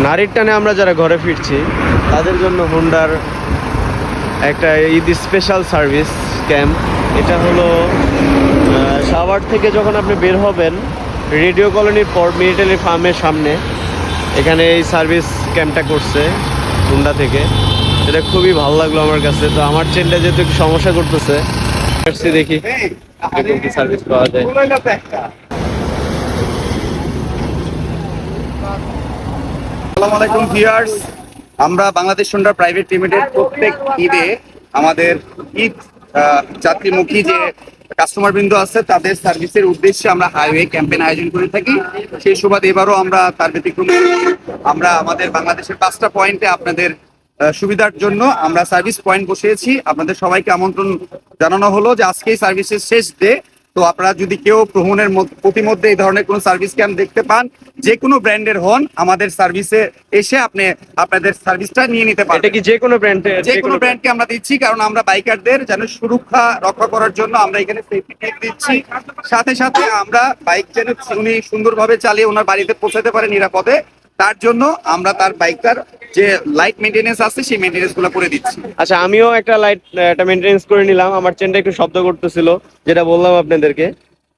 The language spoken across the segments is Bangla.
নারীর টানে আমরা যারা ঘরে ফিরছি তাদের জন্য হুন্ডার একটা ঈদ স্পেশাল সার্ভিস ক্যাম্প এটা হলো সাভার থেকে যখন আপনি বের হবেন রেডিও কলোনির পর মিলিটারি ফার্মের সামনে এখানে এই সার্ভিস ক্যাম্পটা করছে হুন্ডা থেকে। এটা খুবই ভালো লাগল আমার কাছে। তো আমার চেনটা যেহেতু একটু সমস্যা করতেছে দেখি। এরকম কি সার্ভিস পাওয়া যায়। আসসালামু আলাইকুম ভিউয়ার্স আমরা বাংলাদেশ সোন্ডার প্রাইভেট লিমিটেড প্রত্যেক ঈদে আমাদের ঈদ যাত্রীমুখী যে কাস্টমার বৃন্দ আছে, তাদের সার্ভিসের উদ্দেশ্যে আমরা হাইওয়ে ক্যাম্পেইন আয়োজন করে থাকি। সেই সুবাদে এবারও আমরা তার ব্যতিক্রম আমরা আমাদের বাংলাদেশের পাঁচটা পয়েন্টে আপনাদের সুবিধার জন্য আমরা সার্ভিস পয়েন্ট বসিয়েছি। আপনাদের সবাইকে আমন্ত্রণ জানানো হলো যে আজকে সার্ভিসের শেষ ডে তো আপনারা যদি কেউ ভ্রমণের মধ্য- প্রতিমধ্যে এই ধরনের কোনো সার্ভিস ক্যাম্প দেখতে পান যে কোনো ব্র্যান্ডের হন আমাদের সার্ভিসে এসে আপনি আপনাদের সার্ভিসটা নিয়ে নিতে পারেন এটা কি যে কোনো ব্র্যান্ডের যে কোনো ব্র্যান্ডকে আমরা দিচ্ছি কারণ আমরা বাইকারদের যেন সুরক্ষা রক্ষা করার জন্য আমরা এখানে সেফটি টিপ দিচ্ছি। সাথে সাথে আমরা বাইক যেন উনি সুন্দরভাবে চালিয়ে ওনার বাড়িতে পৌঁছাতে পারে নিরাপদে তার জন্য আমরা তার বাইকটার যে লাইট মেনটেনেন্স আছে, সেই মেনটেনেন্সগুলো করে দিচ্ছি। আচ্ছা আমিও একটা লাইট একটা মেনটেন্স করে নিলাম। আমার চেনটা একটু শব্দ করতেছিল, যেটা বললাম আপনাদেরকে।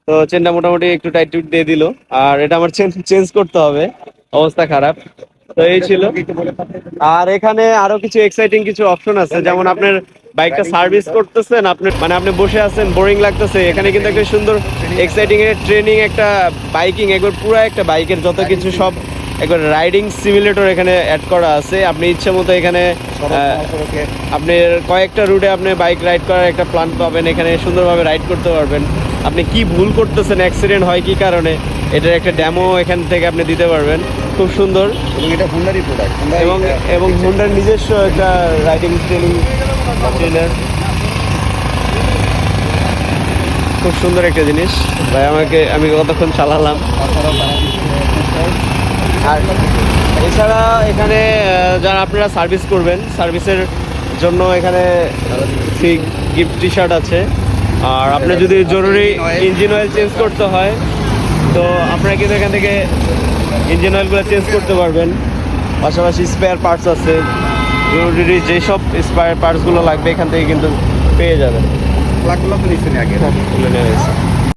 তো চেনটা মোটামুটি একটু টাইট টুইট দিয়ে দিল। আর এটা আমার চেন চেঞ্জ করতে হবে। অবস্থা খারাপ। তো এই ছিল। আর এখানে আরও কিছু এক্সাইটিং কিছু অপশন আছে। যেমন আপনার বাইকটা সার্ভিস করতেছেন, আপনি মানে আপনি বসে আছেন বোরিং লাগতেছে। এখানে কিন্তু একটা সুন্দর এক্সাইটিং এর ট্রেনিং একটা বাইকিং একবার পুরো একটা বাইকের যত কিছু সব একবার রাইডিং সিমুলেটর এখানে অ্যাড করা আছে। আপনি ইচ্ছে মতো এখানে আপনি কয়েকটা রুটে আপনি বাইক রাইড করার একটা প্ল্যান পাবেন। এখানে সুন্দরভাবে রাইড করতে পারবেন। আপনি কি ভুল করতেছেন অ্যাক্সিডেন্ট হয় কি কারণে এটার একটা ড্যামো এখান থেকে আপনি দিতে পারবেন। খুব সুন্দর। এবং এটা হুন্ডারি প্রোডাক্ট এবং এবং হোন্ডার নিজস্ব একটা রাইডিং ট্রেনিং খুব সুন্দর একটা জিনিস। ভাই আমাকে আমি কতক্ষণ চালালাম? আর এছাড়া এখানে যারা আপনারা সার্ভিস করবেন সার্ভিসের জন্য এখানে ফ্রি গিফট টি শার্ট আছে। আর আপনার যদি জরুরি ইঞ্জিন অয়েল চেঞ্জ করতে হয় তো আপনারা কিন্তু এখান থেকে ইঞ্জিন অয়েলগুলো চেঞ্জ করতে পারবেন। পাশাপাশি স্পেয়ার পার্টস আছে। জরুরি যেসব স্পেয়ার পার্টসগুলো লাগবে এখান থেকে কিন্তু পেয়ে যাবেন। লাখগুলো তো নিচ্ছেন আগে। তুলে নেওয়া হয়েছে